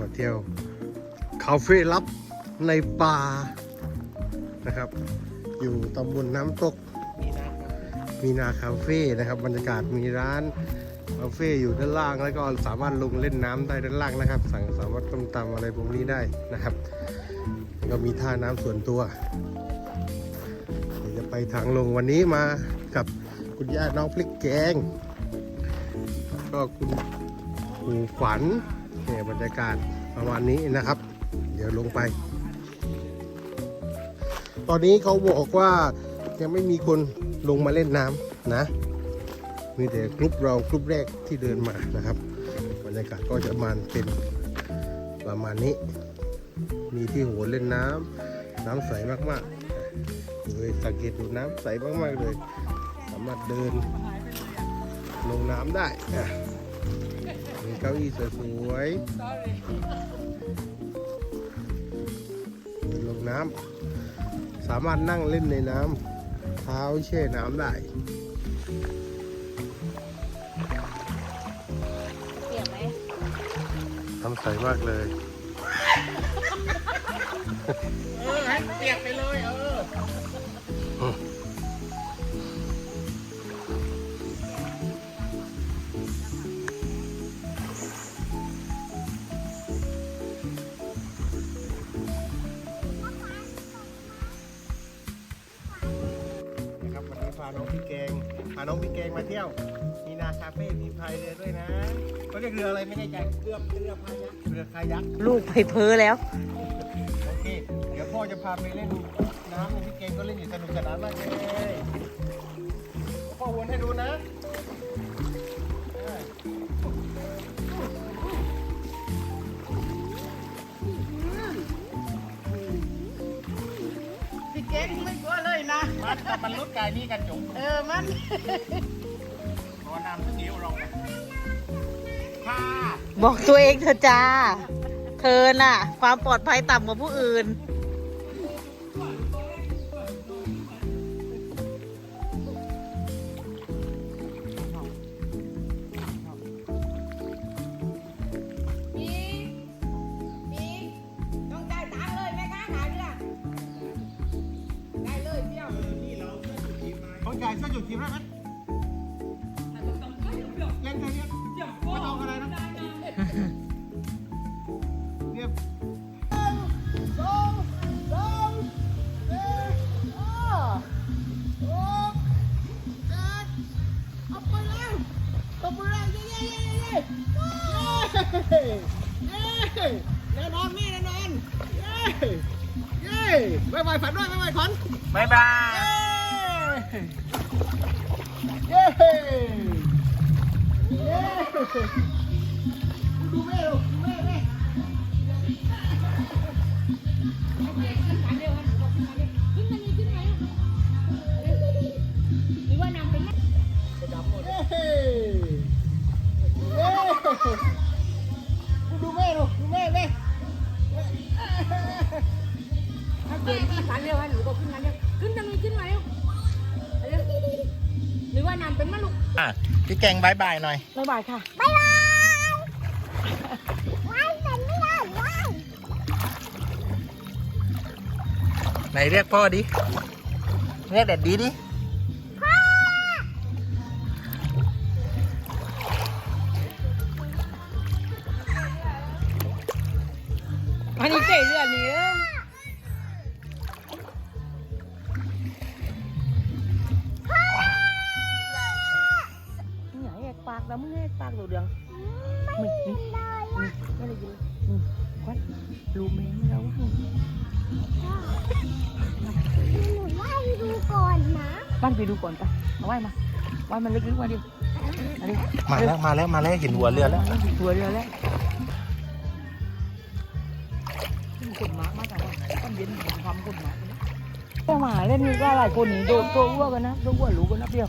มาเที่ยวคาเฟ่ลับในป่านะครับ อยู่ตำบลน้ำตกมีนาคาเฟ่นะครับ บรรยากาศมีร้านคาเฟ่อยู่ด้านล่างแล้วก็สามารถลงเล่นน้ำได้ด้านล่างนะครับ สั่งสามารถต้มตำอะไรพวกนี้ได้นะครับก็มีท่าน้ำส่วนตัวเดี๋ยวจะไปทางลงวันนี้มากับคุณย่าน้องพลิกแกง ก็คุณหูขวัญ เนี่ยบรรยากาศประมาณนี้นะครับ เดี๋ยวลงไป ตอนนี้เขาบอกว่ายังไม่มีคนลงมาเล่นน้ำนะ มีแต่กลุ่มเรากลุ่มแรกที่เดินมานะครับ บรรยากาศก็จะมาเป็นประมาณนี้ มีที่โหัวเล่นน้ำน้ำใสมากๆเลยสังเกตดูน้ำใสมากๆเลย สามารถเดินลงน้ำได้อะ เก้าอี้สวยๆเดินลงน้ำสามารถนั่งเล่นในน้ำเท้าแช่น้ำได้เปียกไหมน้ำใสมากเลย เออให้เปียกไปเลยเออ นะครับวันนี้พาน้องพี่แกงพาน้องพี่แกงมาเที่ยว มีนาคาเฟ่มีพายเรือด้วยนะเขาเรียกเรืออะไรไม่แน่ใจเรือเรือพายักเรือคายักลูกไปเพ้อแล้ว โอเค เดี๋ยวพ่อจะพาไปเล่นน้ำในพี่เกมก็เล่นอยู่สนุกสนานมากเลยพ่อวนให้ดูนะเออพี่เก่งไม่กลัวเลยนะ มันแต่มันลุดกายนี่กันจุ๋มเออมันตัวน้ำทั้งนิ้วลงนะค่ะบอกตัวเองเธอะจ้า เธอน่ะ ความปลอดภัยต่ำกว่าผู้อื่น ทีมได้ไหมเล่นแค่เนี้ยไม่ต้องอะไรนะเรียบแน่นอนนี่แน่นอนเย้เย้ไว้ไว้ฝันด้วยไว้ไว้ฝันบายบายเย้เย้แม่ดูแม่แม่เย้เย้ดูแม่ดูดูแม่แม่ถ้าเกิดที่ขันเร็วฮะห นูก็ขึ้นมาเร็วขึ้นทางนี้ขึ้นมาเร็วเร็วห รือว่านำเป็นมะลูกอะพี่แกงบายบายหน่อย บ๊ายบายค่ะไหนเรียกพ่อดิ เรียกแดดดีดิ อันนี้เจ๋เรื่องนี้ แหกปากนะมึงแหกปากตัวเดืองไมึงนี่นี่ไม่ได้ยินควันรู้ไหมแล้วว่าหนูไล่ดูก่อนนะบ้านไปดูก่อนไปเอาไว้มาไว้มันลึกๆมาดิอันนี้มาแล้วมาแล้วมาแล้วเห็นหัวเรือแล้วตัวเรือแล้วกดหมากมากแต่ว่าต้องเย็นความกดหมากแต่หมาเล่นนี่ก็หลายคนนี่โดนตัวอ้วกกันนะตัวอ้วกรู้กันนะเดียว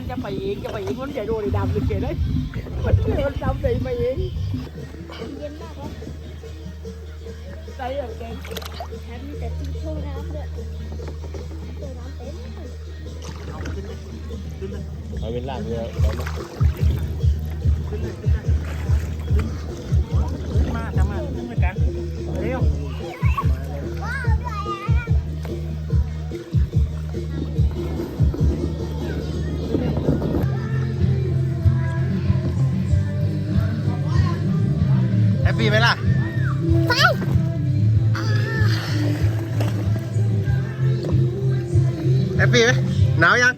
นเจอกันรู้เขาอีเล่นเยอะก็เดาไปเจ๊กันไม่ได้เยอะด้วยนี่จังหวะเล่นว่าอะไรคุณพี่แกงรู้กันนะเพียงถ้าหมามันจะไปเองจะไปเองมันจะโดนดำเลยเกเลยมันเมันดำไปไปเองเย็นมากเลยใส่อย่างแกงแถมมีแต่ที่โชว์น้ำด้วยโชว์น้ำเต็มเอาเป็นล่างเลยมา แฮปปี้ไหมหนาวยัง